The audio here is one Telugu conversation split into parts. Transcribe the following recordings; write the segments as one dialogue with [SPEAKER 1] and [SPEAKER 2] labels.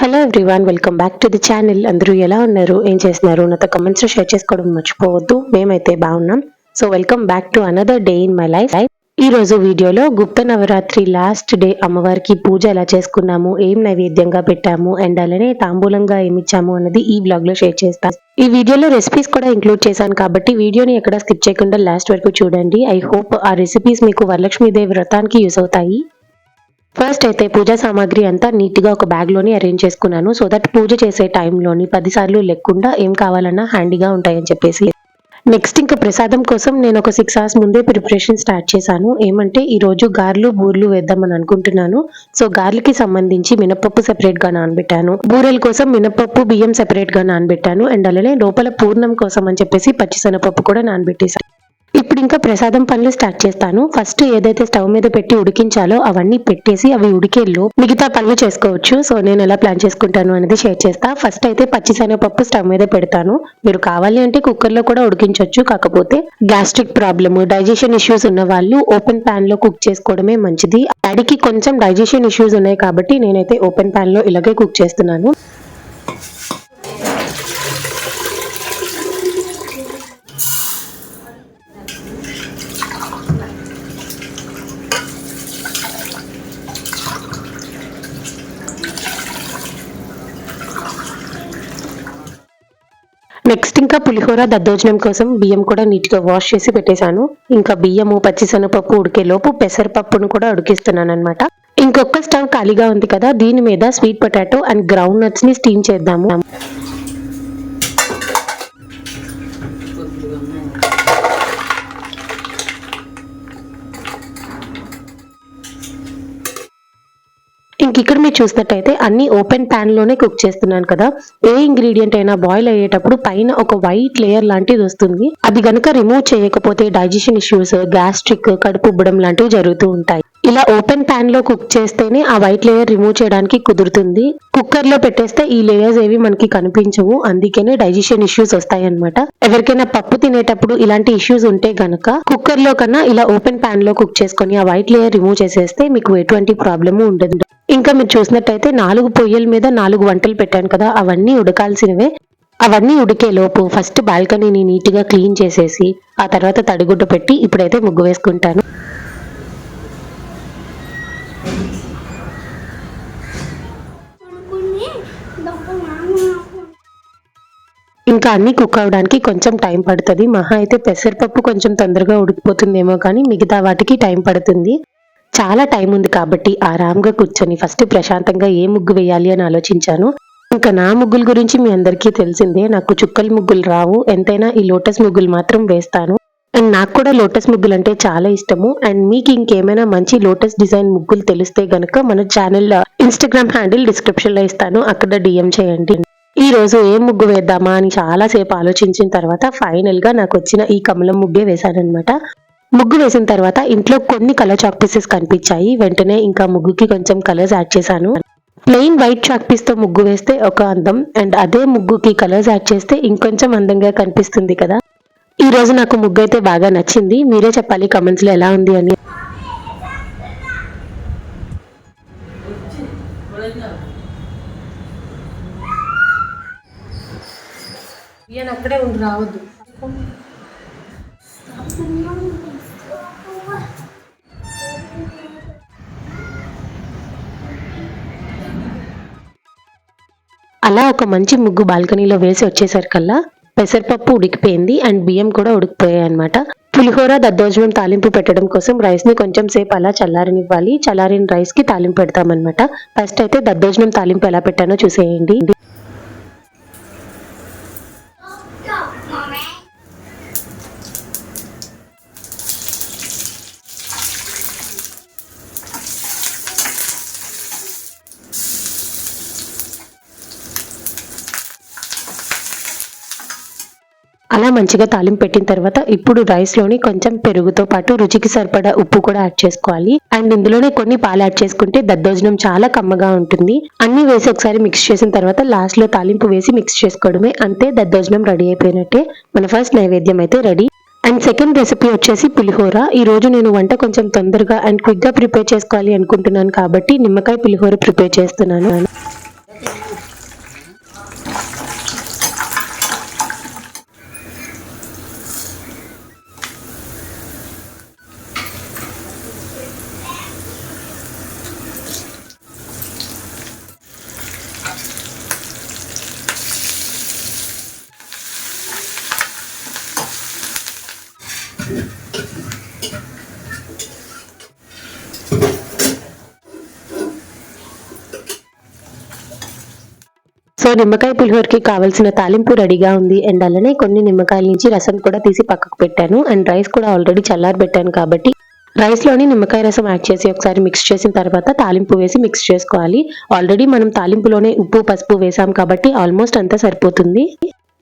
[SPEAKER 1] Hello everyone welcome back to the channel అందరూ ఎలా ఉన్నారు? ఏం చేస్తున్నారు? నాతో కమెంట్స్ షేర్ చేసుకోవడం మర్చిపోవద్దు. మేమైతే బాగున్నాం. So welcome back to another day in my life ఈ రోజు వీడియోలో గుప్త నవరాత్రి లాస్ట్ డే అమ్మవారికి పూజ ఎలా చేసుకున్నాము ఏం నైవేద్యంగా పెట్టాము అండ్ అలానే తాంబూలంగా ఏమిచ్చాము అన్నది ఈ బ్లాగ్లో షేర్ చేస్తాను ఈ వీడియోలో రెసిపీస్ కూడా ఇంక్లూడ్ చేశాను కాబట్టి వీడియోని ఎక్కడ స్కిప్ చేయకుండా లాస్ట్ వరకు చూడండి. ఐ హోప్ ఆ రెసిపీస్ మీకు వరలక్ష్మీదేవి వ్రతానికి యూస్ అవుతాయి. ఫస్ట్ అయితే పూజా సామాగ్రి అంతా నీట్గా ఒక బ్యాగ్లోని అరేంజ్ చేసుకున్నాను. సో దట్ పూజ చేసే టైంలోని పదిసార్లు లేకుండా ఏం కావాలన్నా హ్యాండీగా ఉంటాయని చెప్పేసి. నెక్స్ట్ ఇంకా ప్రసాదం కోసం నేను ఒక సిక్స్ అవర్స్ ముందే ప్రిపరేషన్ స్టార్ట్ చేశాను. ఏమంటే ఈరోజు గార్లు బూర్లు వేద్దామని అనుకుంటున్నాను. సో గార్లకి సంబంధించి మినపప్పు సెపరేట్గా నానబెట్టాను. బూరెల కోసం మినపప్పు బియ్యం సెపరేట్గా నానబెట్టాను. అండ్ అలానే లోపల పూర్ణం కోసం అని చెప్పేసి పచ్చిసెనపప్పు కూడా నానబెట్టేశాను. ఇప్పుడు ఇంకా ప్రసాదం పనులు స్టార్ట్ చేస్తాను. ఫస్ట్ ఏదైతే స్టవ్ మీద పెట్టి ఉడికించాలో అవన్నీ పెట్టేసి అవి ఉడికేలో మిగతా పనులు చేసుకోవచ్చు. సో నేను ఎలా ప్లాన్ చేసుకుంటాను అనేది షేర్ చేస్తా. ఫస్ట్ అయితే పచ్చిశనగపప్పు స్టవ్ మీద పెడతాను. మీరు కావాలి అంటే కుక్కర్లో కూడా ఉడికించవచ్చు కాకపోతే గ్యాస్ట్రిక్ ప్రాబ్లమ్ డైజెషన్ ఇష్యూస్ ఉన్న వాళ్ళు ఓపెన్ ప్యాన్లో కుక్ చేసుకోవడమే మంచిది. డాడీకి కొంచెం డైజెషన్ ఇష్యూస్ ఉన్నాయి కాబట్టి నేనైతే ఓపెన్ ప్యాన్లో ఇలాగే కుక్ చేస్తున్నాను. నెక్స్ట్ ఇంకా పులిహోర దద్దోజనం కోసం బియ్యం కూడా నీట్గా వాష్ చేసి పెట్టేశాను. ఇంకా బియ్యము పచ్చిశనగపప్పు ఉడికే లోపు పెసరపప్పును కూడా ఉడికిస్తున్నాను అనమాట ఇంకొక స్టవ్ ఖాళీగా ఉంది కదా దీని మీద స్వీట్ పొటాటో అండ్ గ్రౌండ్ నట్స్ని స్టీమ్ చేద్దాము. ఇంక ఇక్కడ మీరు చూసినట్టయితే అన్ని ఓపెన్ ప్యాన్లోనే కుక్ చేస్తున్నాను కదా. ఏ ఇంగ్రీడియంట్ అయినా బాయిల్ అయ్యేటప్పుడు పైన ఒక వైట్ లేయర్ లాంటిది వస్తుంది. అది గనుక రిమూవ్ చేయకపోతే డైజెషన్ ఇష్యూస్ గ్యాస్ట్రిక్ కడుపు ఉబ్బడం లాంటివి జరుగుతూ ఉంటాయి. ఇలా ఓపెన్ ప్యాన్లో కుక్ చేస్తేనే ఆ వైట్ లేయర్ రిమూవ్ చేయడానికి కుదురుతుంది. కుక్కర్లో పెట్టేస్తే ఈ లేయర్స్ ఏవి మనకి కనిపించవు. అందుకనే డైజెషన్ ఇష్యూస్ వస్తాయి అనమాట ఎవరికైనా పప్పు తినేటప్పుడు ఇలాంటి ఇష్యూస్ ఉంటే గనక కుక్కర్లో కన్నా ఇలా ఓపెన్ ప్యాన్లో కుక్ చేసుకొని ఆ వైట్ లేయర్ రిమూవ్ చేసేస్తే మీకు ఎటువంటి ప్రాబ్లము ఉండదు. ఇంకా మీరు చూసినట్టయితే నాలుగు పొయ్యిల మీద నాలుగు వంటలు పెట్టాను కదా అవన్నీ ఉడకాల్సినవే. అవన్నీ ఉడికే లోపు ఫస్ట్ బాల్కనీని నీట్గా క్లీన్ చేసేసి ఆ తర్వాత తడిగుడ్డ పెట్టి ఇప్పుడైతే ముగ్గు వేసుకుంటాను. ఇంకా అన్ని కుక్ అవడానికి కొంచెం టైం పడుతుంది. మహా అయితే పెసరపప్పు కొంచెం తొందరగా ఉడికిపోతుందేమో కానీ మిగతా వాటికి టైం పడుతుంది. చాలా టైం ఉంది కాబట్టి ఆరాంగా కూర్చొని ఫస్ట్ ప్రశాంతంగా ఏ ముగ్గు వేయాలి అని ఆలోచించాను. ఇంకా నా ముగ్గుల గురించి మీ అందరికీ తెలిసిందే. నాకు చుక్కల ముగ్గులు రావు. ఎంతైనా ఈ లోటస్ ముగ్గులు మాత్రం వేస్తాను. అండ్ నాకు కూడా లోటస్ ముగ్గులు అంటే చాలా ఇష్టము. అండ్ మీకు ఇంకేమైనా మంచి లోటస్ డిజైన్ ముగ్గులు తెలిస్తే గనుక మన ఛానల్ ఇన్స్టాగ్రామ్ హ్యాండిల్ డిస్క్రిప్షన్లో ఇస్తాను. అక్కడ డిఎం చేయండి. ఈ రోజు ఏ ముగ్గు వేద్దామా అని చాలాసేపు ఆలోచించిన తర్వాత ఫైనల్గా నాకు వచ్చిన ఈ కమలం ముగ్గే వేశానమాట ముగ్గు వేసిన తర్వాత ఇంట్లో కొన్ని కలర్ చాక్ పీసెస్ కనిపించాయి. వెంటనే ఇంకా ముగ్గుకి కొంచెం కలర్స్ యాడ్ చేశాను. ప్లెయిన్ వైట్ చాక్ పీస్తో ముగ్గు వేస్తే ఒక అందం అండ్ అదే ముగ్గుకి కలర్స్ యాడ్ చేస్తే ఇంకొంచెం అందంగా కనిపిస్తుంది కదా. ఈ రోజు నాకు ముగ్గు అయితే బాగా నచ్చింది. మీరే చెప్పాలి కమెంట్స్లో ఎలా ఉంది అని.
[SPEAKER 2] ఈయన అక్కడే ఉండి రావద్దు.
[SPEAKER 1] అలా ఒక మంచి ముగ్గు బాల్కనీలో వేసి వచ్చేసరికల్లా పెసరపప్పు ఉడికిపోయింది అండ్ బియ్యం కూడా ఉడికిపోయాయి అనమాట పులిహోర దద్దోజనం తాలింపు పెట్టడం కోసం రైస్ని కొంచెం సేపు అలా చల్లారనివ్వాలి. చల్లారిన రైస్కి తాలింపు పెడతామన్నమాట. ఫస్ట్ అయితే దద్దోజనం తాలింపు ఎలా పెట్టానో చూసేయండి. అలా మంచిగా తాలింపు పెట్టిన తర్వాత ఇప్పుడు రైస్లోని కొంచెం పెరుగుతో పాటు రుచికి సరిపడా ఉప్పు కూడా యాడ్ చేసుకోవాలి. అండ్ ఇందులోనే కొన్ని పాలు యాడ్ చేసుకుంటే దద్దోజనం చాలా కమ్మగా ఉంటుంది. అన్ని వేసి ఒకసారి మిక్స్ చేసిన తర్వాత లాస్ట్లో తాలింపు వేసి మిక్స్ చేసుకోవడమే. అంతే దద్దోజనం రెడీ అయిపోయినట్టే. మన ఫస్ట్ నైవేద్యం అయితే రెడీ అండ్ సెకండ్ రెసిపీ వచ్చేసి పులిహోర. ఈ రోజు నేను వంట కొంచెం తొందరగా అండ్ క్విక్గా ప్రిపేర్ చేసుకోవాలి అనుకుంటున్నాను కాబట్టి నిమ్మకాయ పులిహోర ప్రిపేర్ చేస్తున్నాను. సో నిమ్మకాయ పులిహోరకి కావాల్సిన తాలింపు రెడీగా ఉంది. అండ్ అలానే కొన్ని నిమ్మకాయల నుంచి రసం కూడా తీసి పక్కకు పెట్టాను. అండ్ రైస్ కూడా ఆల్రెడీ చల్లారి పెట్టాను కాబట్టి రైస్లోని నిమ్మకాయ రసం యాడ్ చేసి ఒకసారి మిక్స్ చేసిన తర్వాత తాలింపు వేసి మిక్స్ చేసుకోవాలి. ఆల్రెడీ మనం తాలింపులోనే ఉప్పు పసుపు వేసాం కాబట్టి ఆల్మోస్ట్ అంతా సరిపోతుంది.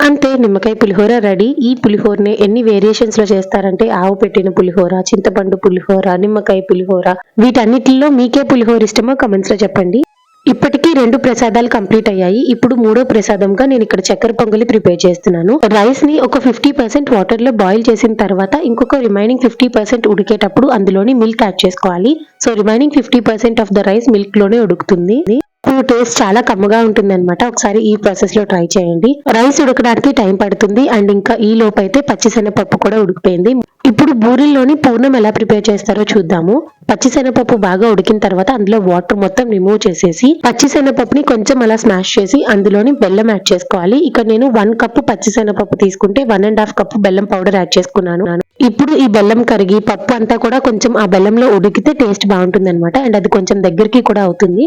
[SPEAKER 1] అంతే నిమ్మకాయ పులిహోర రెడీ. ఈ పులిహోరని ఎన్ని వేరియేషన్స్లో చేస్తారంటే ఆవు పెట్టిన పులిహోర చింతపండు పులిహోర నిమ్మకాయ పులిహోర వీటన్నిటిలో మీకే పులిహోర ఇష్టమో కమెంట్స్లో చెప్పండి. ఇప్పటికీ రెండు ప్రసాదాలు కంప్లీట్ అయ్యాయి. ఇప్పుడు మూడో ప్రసాదంగా నేను ఇక్కడ చక్కెర పొంగలి ప్రిపేర్ చేస్తున్నాను. రైస్ని ఒక ఫిఫ్టీ పర్సెంట్ వాటర్లో బాయిల్ చేసిన తర్వాత ఇంకొక రిమైనింగ్ ఫిఫ్టీ పర్సెంట్ ఉడికేటప్పుడు అందులోని మిల్క్ యాడ్ చేసుకోవాలి. So remaining fifty percent of the rice మిల్క్లోనే ఉడుకుతుంది. ఇప్పుడు టేస్ట్ చాలా కమ్మగా ఉంటుంది అనమాట ఒకసారి ఈ ప్రాసెస్లో ట్రై చేయండి. రైస్ ఉడకడానికి టైం పడుతుంది. అండ్ ఇంకా ఈ లోపు అయితే పచ్చిశనగపప్పు కూడా ఉడికిపోయింది. ఇప్పుడు బూరెల్లోని పూర్ణం ఎలా ప్రిపేర్ చేస్తారో చూద్దాము. పచ్చిశనగపప్పు బాగా ఉడికిన తర్వాత అందులో వాటర్ మొత్తం రిమూవ్ చేసేసి పచ్చిశనగపప్పుని కొంచెం అలా స్మాష్ చేసి అందులోని బెల్లం యాడ్ చేసుకోవాలి. ఇక్కడ నేను వన్ కప్పు పచ్చిశనగపప్పు తీసుకుంటే వన్ అండ్ హాఫ్ కప్పు బెల్లం పౌడర్ యాడ్ చేసుకున్నాను. ఇప్పుడు ఈ బెల్లం కరిగి పప్పు అంతా కూడా కొంచెం ఆ బెల్లంలో ఉడికితే టేస్ట్ బాగుంటుంది అనమాట అండ్ అది కొంచెం దగ్గరికి కూడా అవుతుంది.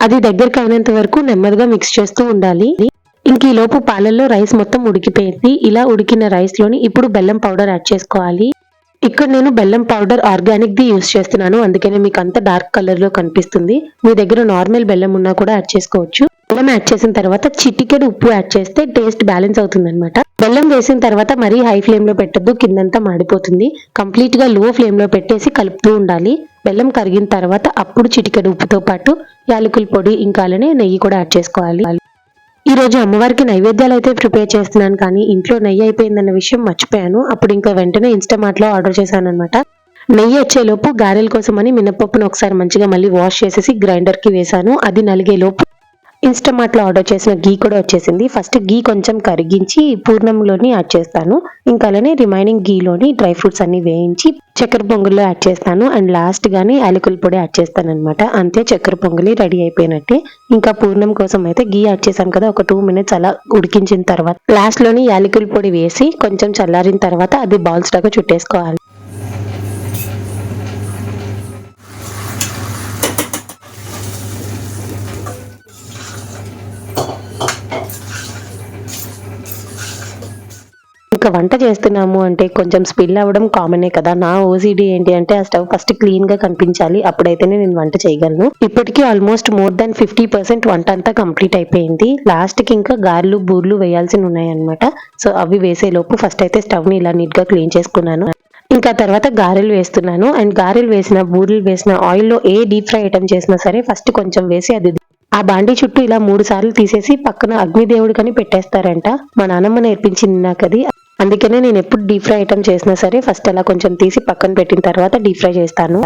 [SPEAKER 1] అది దగ్గరికి అయినంత వరకు నెమ్మదిగా మిక్స్ చేస్తూ ఉండాలి. ఇంక ఈ లోపు పాలల్లో రైస్ మొత్తం ఉడికిపోయింది. ఇలా ఉడికిన రైస్లోని ఇప్పుడు బెల్లం పౌడర్ యాడ్ చేసుకోవాలి. ఇక్కడ నేను బెల్లం పౌడర్ ఆర్గానిక్ ది యూస్ చేస్తున్నాను. అందుకనే మీకు అంత డార్క్ కలర్లో కనిపిస్తుంది. మీ దగ్గర నార్మల్ బెల్లం ఉన్నా కూడా యాడ్ చేసుకోవచ్చు. బెల్లం యాడ్ చేసిన తర్వాత చిటికెడు ఉప్పు యాడ్ చేస్తే టేస్ట్ బ్యాలెన్స్ అవుతుంది అనమాట బెల్లం వేసిన తర్వాత మరీ హై ఫ్లేమ్లో పెట్టద్దు. కిందంతా మాడిపోతుంది. కంప్లీట్గా లో ఫ్లేమ్లో పెట్టేసి కలుపుతూ ఉండాలి. బెల్లం కరిగిన తర్వాత అప్పుడు చిటికెడు ఉప్పుతో పాటు యాలకుల పొడి ఇంకా అలానే నెయ్యి కూడా యాడ్ చేసుకోవాలి. ఈ రోజు అమ్మవారికి నైవేద్యాలు అయితే ప్రిపేర్ చేస్తున్నాను కానీ ఇంట్లో నెయ్యి అయిపోయిందన్న విషయం మర్చిపోయాను. అప్పుడు ఇంకా వెంటనే ఇన్స్టామార్ట్లో ఆర్డర్ చేశాను అనమాట నెయ్యి వచ్చేలోపు గారెల కోసమని మినపప్పును ఒకసారి మంచిగా మళ్ళీ వాష్ చేసేసి గ్రైండర్కి వేశాను. అది నలిగే ఇన్స్టమార్ట్లో ఆర్డర్ చేసిన గీ కూడా వచ్చేసింది. ఫస్ట్ గీ కొంచెం కరిగించి పూర్ణంలోని యాడ్ చేస్తాను. ఇంకా అలానే రిమైనింగ్ గీలోని డ్రై ఫ్రూట్స్ అన్ని వేయించి చక్కెర పొంగుల్లో యాడ్ చేస్తాను. అండ్ లాస్ట్ గానీ యాలకుల పొడి యాడ్ చేస్తాను అనమాట అంతే చక్కెర పొంగలి రెడీ అయిపోయినట్టే. ఇంకా పూర్ణం కోసం అయితే గీ యాడ్ చేశాను కదా ఒక టూ మినిట్స్ అలా ఉడికించిన తర్వాత. లాస్ట్లోని యాలకుల పొడి వేసి కొంచెం చల్లారిన తర్వాత అది బాల్స్ లాగా చుట్టేసుకోవాలి. ఇంకా వంట చేస్తున్నాము అంటే కొంచెం స్పిల్ అవ్వడం కామనే కదా. నా ఓసిడి ఏంటి అంటే ఆ స్టవ్ ఫస్ట్ క్లీన్గా కనిపించాలి. అప్పుడైతేనే నేను వంట చేయగలను. ఇప్పటికీ almost more than fifty percent వంట అంతా కంప్లీట్ అయిపోయింది. లాస్ట్కి ఇంకా గారెలు బూర్లు వేయాల్సి ఉన్నాయి అనమాట సో అవి వేసే లోపు ఫస్ట్ అయితే స్టవ్ని ఇలా నీట్గా క్లీన్ చేసుకున్నాను. ఇంకా తర్వాత గారెలు వేస్తున్నాను. అండ్ గారెలు వేసిన బూరెలు వేసిన ఆయిల్లో ఏ డీప్ ఫ్రై ఐటమ్ చేసినా సరే ఫస్ట్ కొంచెం వేసి అది ఆ బాండీ చుట్టూ ఇలా మూడు సార్లు తీసేసి పక్కన అగ్నిదేవుడు కని పెట్టేస్తారంట. మా నాన్నమ్మ నేర్పించింది నాకు అది. అందుకనే నేను ఎప్పుడు డీప్ ఫ్రై ఐటమ్ చేసినా సరే ఫస్ట్ అలా కొంచెం తీసి పక్కన పెట్టిన తర్వాత డీప్ ఫ్రై చేస్తాను.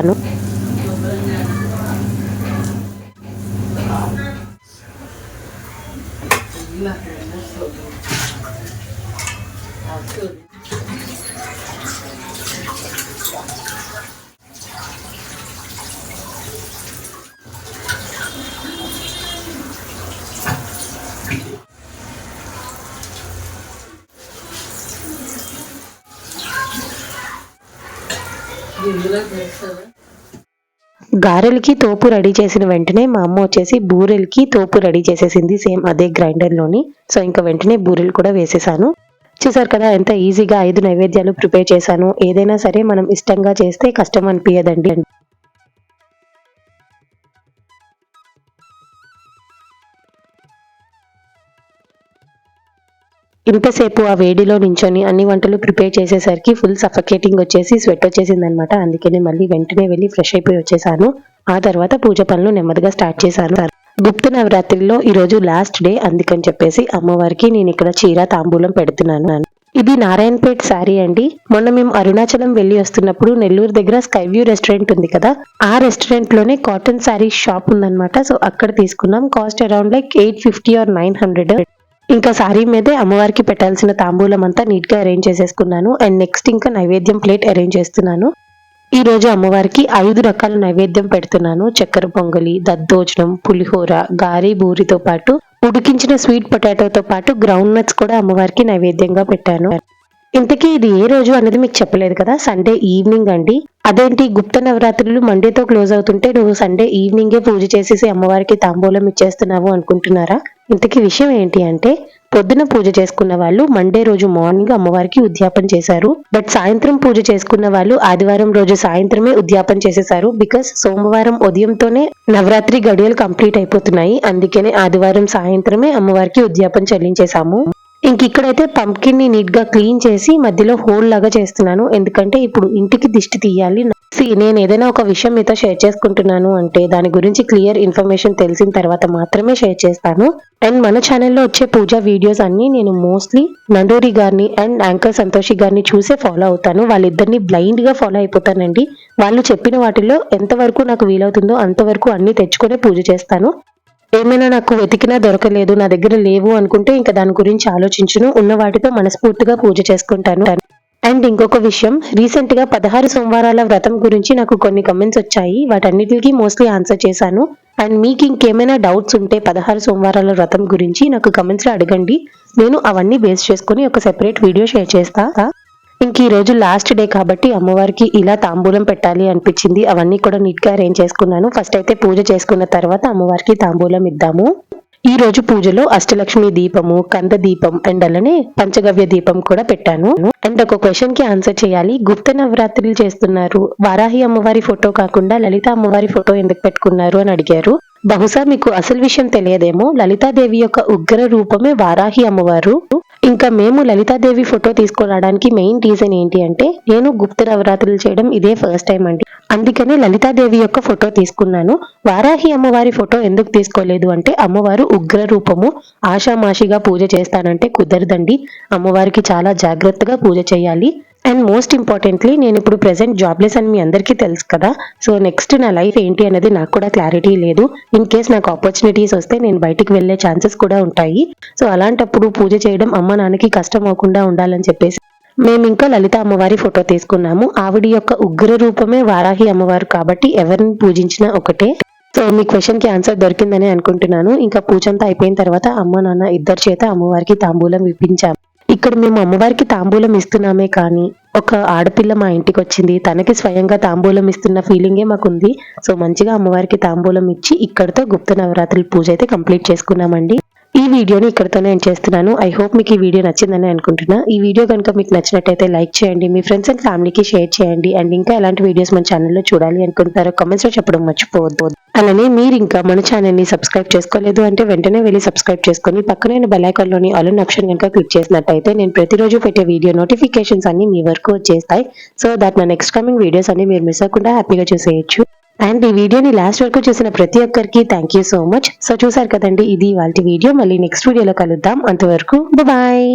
[SPEAKER 1] గారెలకి తోపు రెడీ చేసిన వెంటనే మా అమ్మ వచ్చేసి బూరెలకి తోపు రెడీ చేసేసింది. సేమ్ అదే గ్రైండర్లోని సో ఇంకా వెంటనే బూరెలు కూడా వేసేసాను. చూసారు కదా ఎంత ఈజీగా ఐదు నైవేద్యాలు ప్రిపేర్ చేశాను. ఏదైనా సరే మనం ఇష్టంగా చేస్తే కష్టం అనిపించదండి ఇంతసేపు ఆ వేడిలో నించొని అన్ని వంటలు ప్రిపేర్ చేసేసరికి ఫుల్ సఫకేటింగ్ వచ్చేసి స్వెట్ వచ్చేసింది అనమాట అందుకనే మళ్ళీ వెంటనే వెళ్ళి ఫ్రెష్ అయిపోయి వచ్చేసాను. ఆ తర్వాత పూజ పనులు నెమ్మదిగా స్టార్ట్ చేశాను. గుప్త నవరాత్రిలో ఈ రోజు లాస్ట్ డే అందుకని చెప్పేసి అమ్మవారికి నేను ఇక్కడ చీర తాంబూలం పెడుతున్నాను. ఇది నారాయణపేట్ శారీ అండి. మొన్న మేము అరుణాచలం వెళ్ళి వస్తున్నప్పుడు నెల్లూరు దగ్గర స్కై వ్యూ రెస్టారెంట్ ఉంది కదా ఆ రెస్టారెంట్లోనే కాటన్ శారీ షాప్ ఉందన్నమాట. సో అక్కడ తీసుకున్నాం. Cost around like eight fifty or nine hundred. ఇంకా సారీ మీదే అమ్మవారికి పెట్టాల్సిన తాంబూలం అంతా నీట్గా అరేంజ్ చేసేసుకున్నాను. అండ్ నెక్స్ట్ ఇంకా నైవేద్యం ప్లేట్ అరేంజ్ చేస్తున్నాను. ఈ రోజు అమ్మవారికి ఐదు రకాల నైవేద్యం పెడుతున్నాను. చక్కెర పొంగలి దద్దోజనం పులిహోర గారి బూరితో పాటు ఉడికించిన స్వీట్ పొటాటోతో పాటు గ్రౌండ్ నట్స్ కూడా అమ్మవారికి నైవేద్యంగా పెట్టాను. ఇంతకీ ఇది ఏ రోజు అనేది మీకు చెప్పలేదు కదా? సండే ఈవినింగ్ అండి. అదేంటి? గుప్త నవరాత్రులు మండేతో క్లోజ్ అవుతుంటే నువ్వు సండే ఈవినింగే పూజ చేసేసి అమ్మవారికి తాంబూలం ఇచ్చేస్తున్నావు అనుకుంటున్నారా? ఇంతకీ విషయం ఏంటి అంటే పొద్దున పూజ చేసుకున్న వాళ్ళు మండే రోజు మార్నింగ్ అమ్మవారికి ఉద్యాపన చేశారు. బట్ సాయంత్రం పూజ చేసుకున్న వాళ్ళు ఆదివారం రోజు సాయంత్రమే ఉద్యాపన చేసేసారు బికాస్ సోమవారం ఉదయంతోనే నవరాత్రి గడియలు కంప్లీట్ అయిపోతున్నాయి. అందుకనే ఆదివారం సాయంత్రమే అమ్మవారికి ఉద్యాపన చెల్లించేశాము. ఇంక ఇక్కడైతే పంకిన్ని నీట్గా క్లీన్ చేసి మధ్యలో హోల్ లాగా చేస్తున్నాను. ఎందుకంటే ఇప్పుడు ఇంటికి దిష్టి తీయాలి. నేను ఏదైనా ఒక విషయం మీతో షేర్ చేసుకుంటున్నాను అంటే దాని గురించి క్లియర్ ఇన్ఫర్మేషన్ తెలిసిన తర్వాత మాత్రమే షేర్ చేస్తాను. అండ్ మన ఛానల్లో వచ్చే పూజ వీడియోస్ అన్ని నేను మోస్ట్లీ నందూరి గారిని అండ్ యాంకర్ సంతోషి గారిని చూసే ఫాలో అవుతాను. వాళ్ళిద్దరిని బ్లైండ్గా ఫాలో అయిపోతానండి. వాళ్ళు చెప్పిన వాటిలో ఎంతవరకు నాకు వీలవుతుందో అంతవరకు అన్ని తెచ్చుకొని పూజ చేస్తాను. ఏమైనా నాకు వెతికినా దొరకలేదు నా దగ్గర లేవు అనుకుంటే ఇంకా దాని గురించి ఆలోచించును ఉన్న వాటితో మనస్ఫూర్తిగా పూజ చేసుకుంటాను. అండ్ ఇంకొక విషయం రీసెంట్గా పదహారు సోమవారాల వ్రతం గురించి నాకు కొన్ని కమెంట్స్ వచ్చాయి వాటన్నిటికీ మోస్ట్లీ ఆన్సర్ చేశాను. అండ్ మీకు ఇంకేమైనా డౌట్స్ ఉంటే పదహారు సోమవారాల వ్రతం గురించి నాకు కమెంట్స్లో అడగండి. నేను అవన్నీ బేస్ చేసుకుని ఒక సెపరేట్ వీడియో షేర్ చేస్తా. ఇంక ఈ రోజు లాస్ట్ డే కాబట్టి అమ్మవారికి ఇలా తాంబూలం పెట్టాలి అనిపించింది. అవన్నీ కూడా నీట్గా అరేంజ్ చేసుకున్నాను. ఫస్ట్ అయితే పూజ చేసుకున్న తర్వాత అమ్మవారికి తాంబూలం ఇద్దాము. ఈ రోజు పూజలో అష్టలక్ష్మి దీపము కంద దీపం అండ్ అలానే పంచగవ్య దీపం కూడా పెట్టాను. అండ్ ఒక క్వశ్చన్కి ఆన్సర్ చేయాలి. గుప్త నవరాత్రులు చేస్తున్నారు. వారాహి అమ్మవారి ఫోటో కాకుండా లలిత అమ్మవారి ఫోటో ఎందుకు పెట్టుకున్నారు అని అడిగారు. బహుశా మీకు అసలు విషయం తెలియదేమో. లలితాదేవి యొక్క ఉగ్ర రూపమే వారాహి అమ్మవారు. ఇంకా మేము లలితాదేవి ఫోటో తీసుకురావడానికి మెయిన్ రీజన్ ఏంటి అంటే నేను గుప్త నవరాత్రులు చేయడం ఇదే ఫస్ట్ టైం అండి. అందుకనే లలితాదేవి యొక్క ఫోటో తీసుకున్నాను. వారాహి అమ్మవారి ఫోటో ఎందుకు తీసుకోలేదు అంటే అమ్మవారు ఉగ్ర రూపము ఆషామాషిగా పూజ చేస్తానంటే కుదరదండి. అమ్మవారికి చాలా జాగ్రత్తగా పూజ చేయాలి. అండ్ మోస్ట్ ఇంపార్టెంట్లీ నేను ఇప్పుడు ప్రెసెంట్ జాబ్లెస్ అని మీ అందరికీ తెలుసు కదా. సో నెక్స్ట్ నా లైఫ్ ఏంటి అనేది నాకు కూడా క్లారిటీ లేదు. ఇన్ కేస్ నాకు ఆపర్చునిటీస్ వస్తే నేను బయటికి వెళ్ళే ఛాన్సెస్ కూడా ఉంటాయి. సో అలాంటప్పుడు పూజ చేయడం అమ్మ నాన్నకి కష్టం అవ్వకుండా ఉండాలని చెప్పేసి మేము ఇంకా లలిత అమ్మవారి ఫోటో తీసుకున్నాము. ఆవిడ యొక్క ఉగ్ర రూపమే వారాహి అమ్మవారు కాబట్టి ఎవరిని పూజించినా ఒకటే. సో మీ క్వశ్చన్కి ఆన్సర్ దొరికిందని అనుకుంటున్నాను. ఇంకా పూజంతా అయిపోయిన తర్వాత అమ్మ నాన్న ఇద్దరి చేత అమ్మవారికి తాంబూలం విప్పించాము ఇక్కడ మేము అమ్మవారికి తాంబూలం ఇస్తున్నామే కానీ ఒక ఆడపిల్ల మా ఇంటికి వచ్చింది. తనకి స్వయంగా తాంబూలం ఇస్తున్న ఫీలింగే మాకుంది. సో మంచిగా అమ్మవారికి తాంబూలం ఇచ్చి ఇక్కడతో గుప్త నవరాత్రుల పూజ అయితే కంప్లీట్ చేసుకున్నామండి. వీడియోని ఇక్కడతోనే నేను చేస్తున్నాను. ఐ హోప్ మీకు ఈ వీడియో నచ్చిందని అనుకుంటున్నా. ఈ వీడియో కనుక మీకు నచ్చినట్టయితే లైక్ చేయండి. మీ ఫ్రెండ్స్ అండ్ ఫ్యామిలీకి షేర్ చేయండి. అండ్ ఇంకా ఎలాంటి వీడియోస్ మన ఛానల్లో చూడాలి అనుకుంటారో కామెంట్స్లో చెప్పడం మర్చిపోవద్దు. అలానే మీరు ఇంకా మన ఛానల్ని సబ్స్క్రైబ్ చేసుకోలేదు అంటే వెంటనే వెళ్ళి సబ్స్క్రైబ్ చేసుకొని పక్కన బెల్ ఐకాన్లోని ఆప్షన్ కనుక క్లిక్ చేసినట్టయితే నేను ప్రతిరోజు పెట్టే వీడియో నోటిఫికేషన్స్ అన్ని మీ వరకు వచ్చేస్తాయి. సో దాట్ నా నెక్స్ట్ కమింగ్ వీడియోస్ అన్ని మీరు మిస్ అవ్వకుండా హ్యాపీగా చూసేయచ్చు. అండ్ ఈ వీడియోని లాస్ట్ వరకు చూసిన ప్రతి ఒక్కరికి thank you so much so చూసారు కదండి ఇది వాళ్ళ వీడియో మళ్ళీ నెక్స్ట్ వీడియోలో కలుద్దాం. అంతవరకు బాయ్